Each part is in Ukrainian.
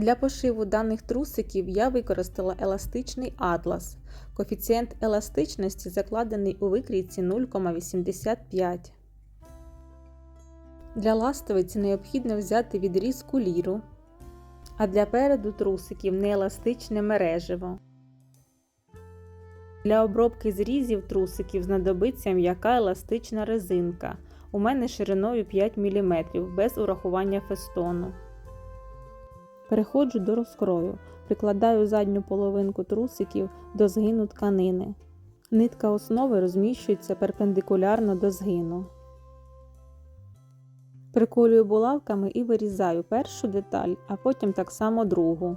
Для пошиву даних трусиків я використала еластичний атлас. Коефіцієнт еластичності закладений у викрійці 0,85. Для ластовиці необхідно взяти відріз куліру, а для переду трусиків нееластичне мережево. Для обробки зрізів трусиків знадобиться м'яка еластична резинка. У мене шириною 5 мм без урахування фестону. Переходжу до розкрою. Прикладаю задню половинку трусиків до згину тканини. Нитка основи розміщується перпендикулярно до згину. Приколюю булавками і вирізаю першу деталь, а потім так само другу.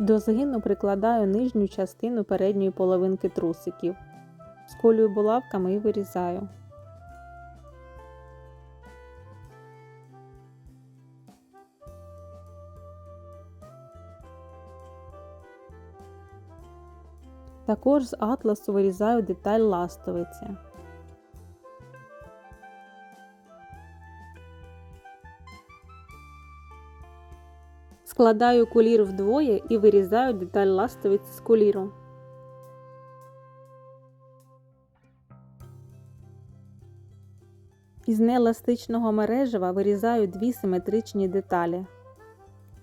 До згину прикладаю нижню частину передньої половинки трусиків. Сколюю булавками і вирізаю. Також з атласу вирізаю деталь ластовиці. Складаю кулір вдвоє і вирізаю деталь ластовиці з куліру. Із нееластичного мережева вирізаю дві симетричні деталі.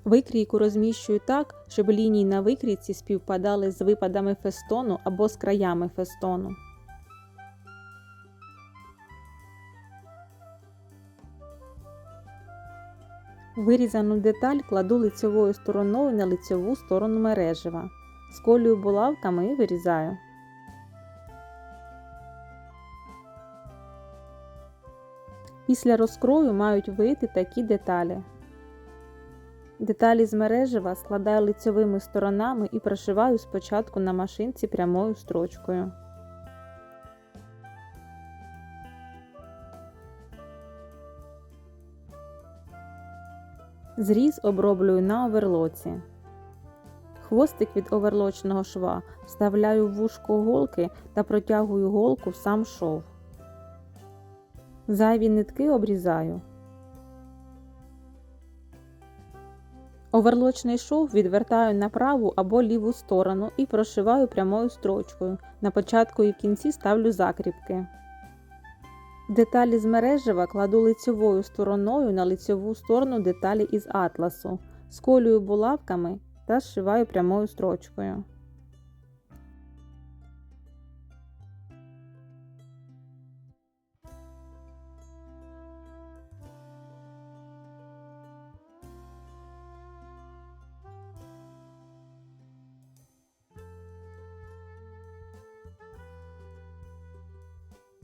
Викрійку розміщую так, щоб лінії на викрійці співпадали з випадами фестону або з краями фестону. Вирізану деталь кладу лицьовою стороною на лицьову сторону мережева. Сколюю булавками і вирізаю. Після розкрою мають вийти такі деталі. Деталі з мережева складаю лицьовими сторонами і прошиваю спочатку на машинці прямою строчкою. Зріз оброблюю на оверлоці. Хвостик від оверлочного шва вставляю в вушко голки та протягую голку в сам шов. Зайві нитки обрізаю. Оверлочний шов відвертаю на праву або ліву сторону і прошиваю прямою строчкою. На початку і кінці ставлю закріпки. Деталі з мережева кладу лицьовою стороною на лицьову сторону деталі із атласу, сколюю булавками та зшиваю прямою строчкою.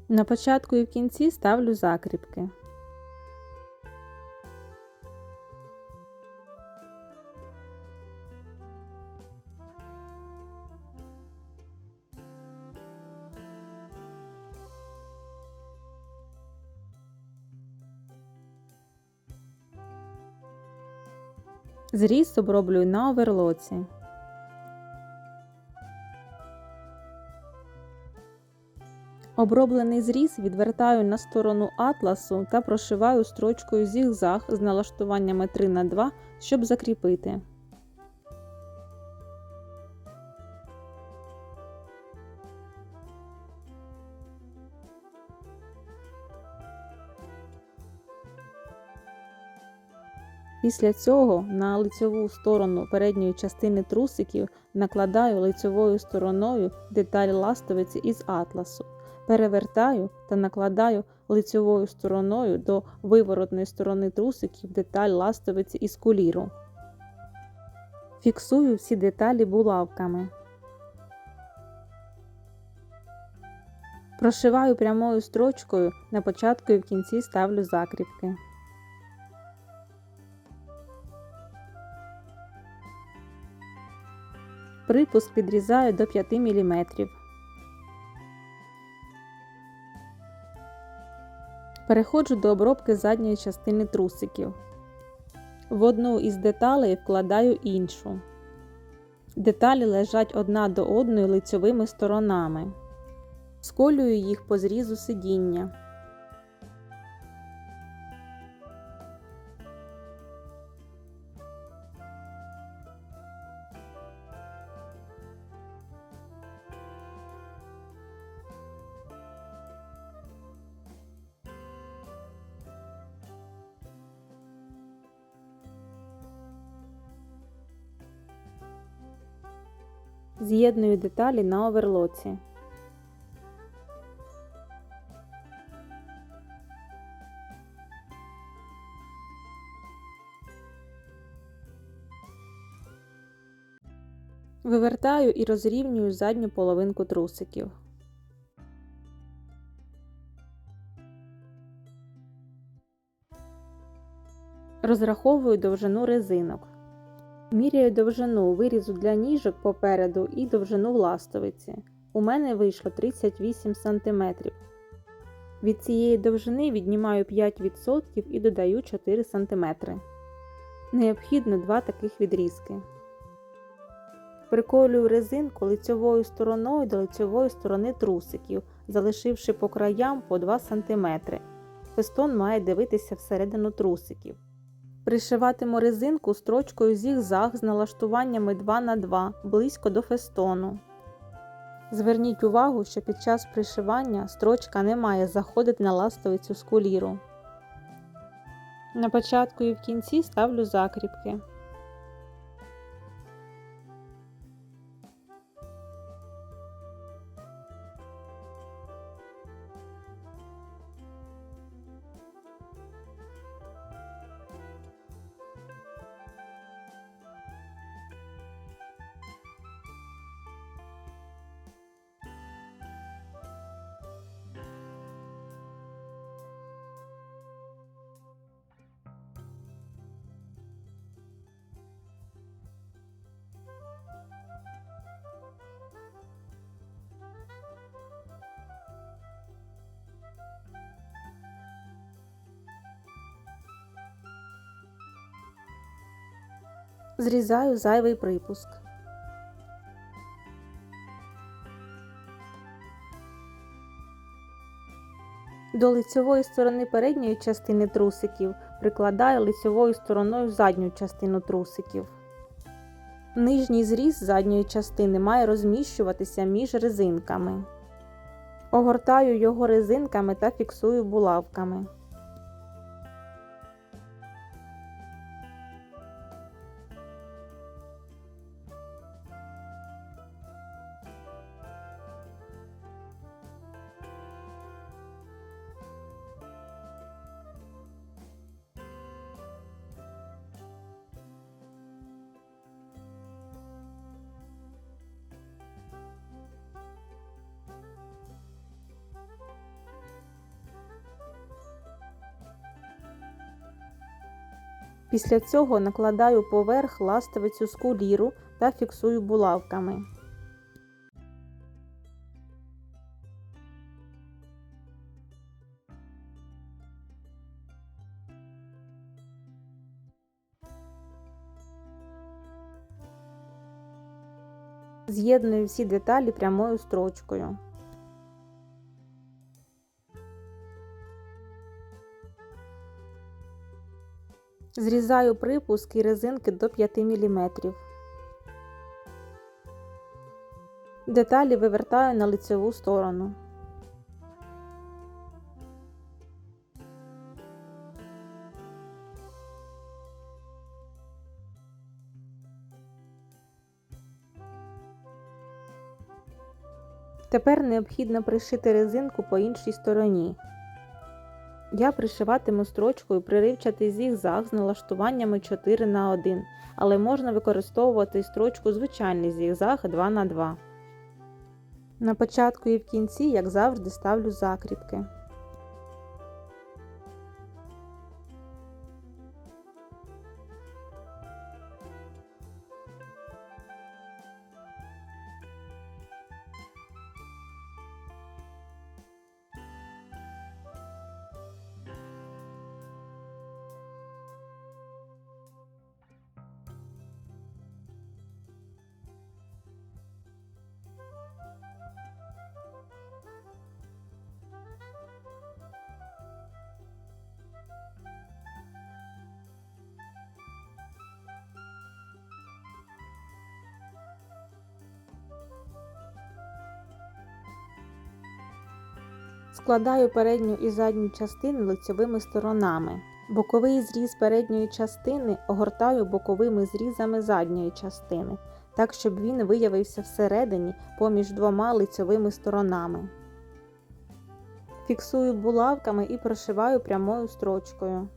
На початку і в кінці ставлю закріпки. Зріз оброблюю на оверлоці. Оброблений зріз відвертаю на сторону атласу та прошиваю строчкою зігзаг з налаштуваннями 3 на 2 щоб закріпити. Після цього на лицьову сторону передньої частини трусиків накладаю лицьовою стороною деталь ластовиці із атласу перевертаю та накладаю лицьовою стороною до виворотної сторони трусиків деталь ластовиці із куліру. Фіксую всі деталі булавками. Прошиваю прямою строчкою на початку і в кінці ставлю закріпки. Припуск підрізаю до 5 мм. Переходжу до обробки задньої частини трусиків. В одну із деталей вкладаю іншу. Деталі лежать одна до одної лицьовими сторонами. Сколюю їх по зрізу сидіння. З'єдную деталі на оверлоці. Вивертаю і розрівнюю задню половинку трусиків. Розраховую довжину резинок. Міряю довжину вирізу для ніжок попереду і довжину ластовиці. У мене вийшло 38 см. Від цієї довжини віднімаю 5% і додаю 4 см. Необхідно два таких відрізки. Приколюю резинку лицьовою стороною до лицьової сторони трусиків, залишивши по краям по 2 см. Фестон має дивитися всередину трусиків. Пришиватиму резинку строчкою зігзаг з налаштуваннями 2х2 близько до фестону. Зверніть увагу, що під час пришивання строчка не має заходити на ластовицю з куліру. На початку і в кінці ставлю закріпки. Зрізаю зайвий припуск. До лицьової сторони передньої частини трусиків прикладаю лицьовою стороною задню частину трусиків. Нижній зріз задньої частини має розміщуватися між резинками. Огортаю його резинками та фіксую булавками. Після цього накладаю поверх ластовицю з куліру та фіксую булавками. З'єдную всі деталі прямою строчкою. Зрізаю припуск і резинки до 5 мм. Деталі вивертаю на лицеву сторону. Тепер необхідно пришити резинку по іншій стороні. Я пришиватиму строчкою приривчатий зігзаг з налаштуваннями 4 на 1 але можна використовувати строчку звичайний зігзаг 2 на 2 На початку і в кінці, як завжди, ставлю закріпки. Складаю передню і задню частини лицьовими сторонами. Боковий зріз передньої частини огортаю боковими зрізами задньої частини. так щоб він виявився всередині поміж двома лицьовими сторонами. Фіксую булавками і прошиваю прямою строчкою.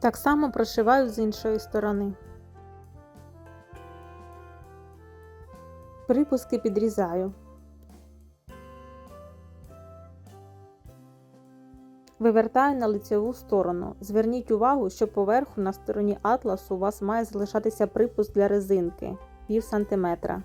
Так само прошиваю з іншої сторони. Припуски підрізаю. Вивертаю на лицеву сторону. Зверніть увагу, що поверху на стороні атласу у вас має залишатися припуск для резинки пів сантиметра.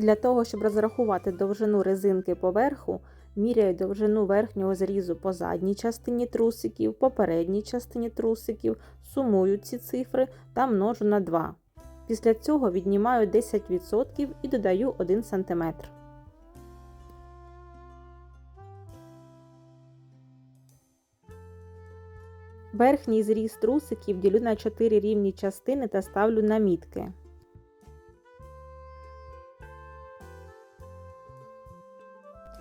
Для того, щоб розрахувати довжину резинки поверху, міряю довжину верхнього зрізу по задній частині трусиків, по передній частині трусиків, сумую ці цифри та множу на 2. Після цього віднімаю 10% і додаю 1 см. Верхній зріз трусиків ділю на 4 рівні частини та ставлю на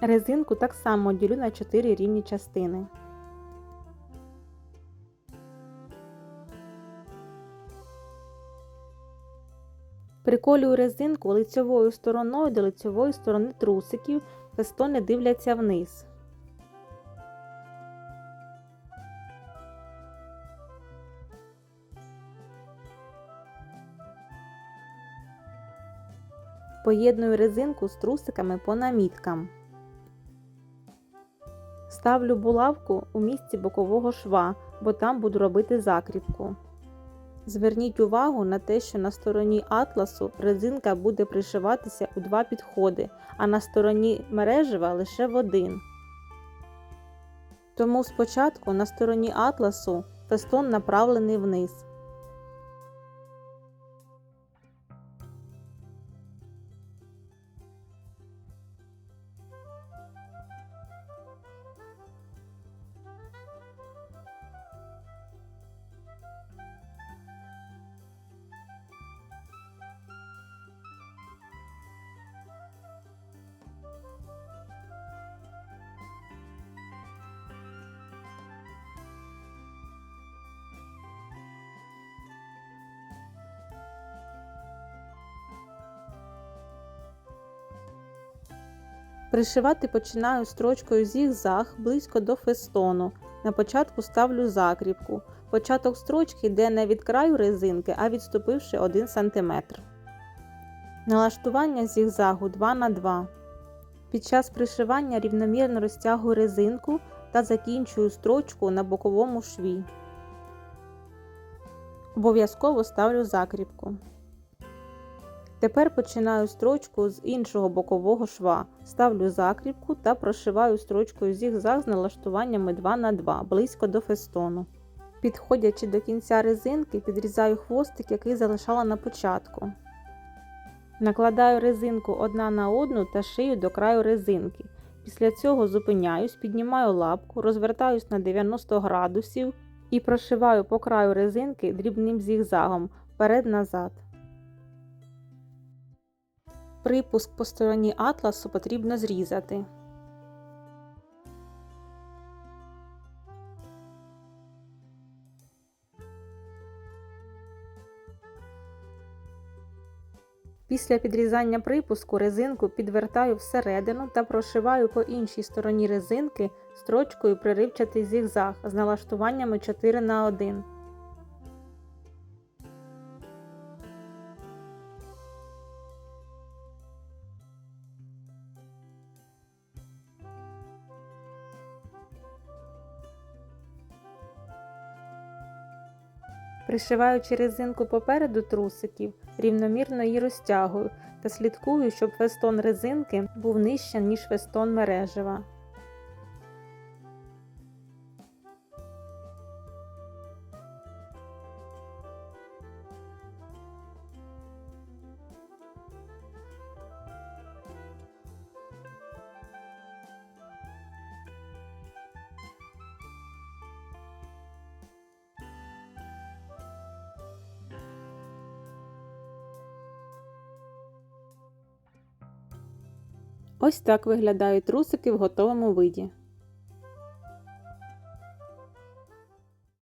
Резинку так само ділю на 4 рівні частини. Приколюю резинку лицьовою стороною до лицьової сторони трусиків, фестони дивляться вниз. Поєдную резинку з трусиками по наміткам. Ставлю булавку у місці бокового шва, бо там буду робити закріпку. Зверніть увагу на те, що на стороні атласу резинка буде пришиватися у два підходи, а на стороні мережева лише в один. Тому спочатку на стороні атласу фестон направлений вниз. Пришивати починаю строчкою зігзаг близько до фестону. На початку ставлю закріпку. Початок строчки йде не від краю резинки, а відступивши 1 см. Налаштування зігзагу 2 на 2 Під час пришивання рівномірно розтягую резинку та закінчую строчку на боковому шві. Обов'язково ставлю закріпку. Тепер починаю строчку з іншого бокового шва, ставлю закріпку та прошиваю строчкою зігзаг з налаштуваннями 2 на 2 близько до фестону. Підходячи до кінця резинки, підрізаю хвостик, який залишала на початку. Накладаю резинку одна на одну та шию до краю резинки. Після цього зупиняюсь, піднімаю лапку, розвертаюсь на 90 градусів і прошиваю по краю резинки дрібним зігзагом вперед-назад. Припуск по стороні атласу потрібно зрізати. Після підрізання припуску резинку підвертаю всередину та прошиваю по іншій стороні резинки строчкою приривчатий зігзаг з налаштуваннями 4 на 1 Пришиваючи резинку попереду трусиків, рівномірно її розтягую та слідкую, щоб фестон резинки був нижче, ніж фестон мережева. Ось так виглядають трусики в готовому виді.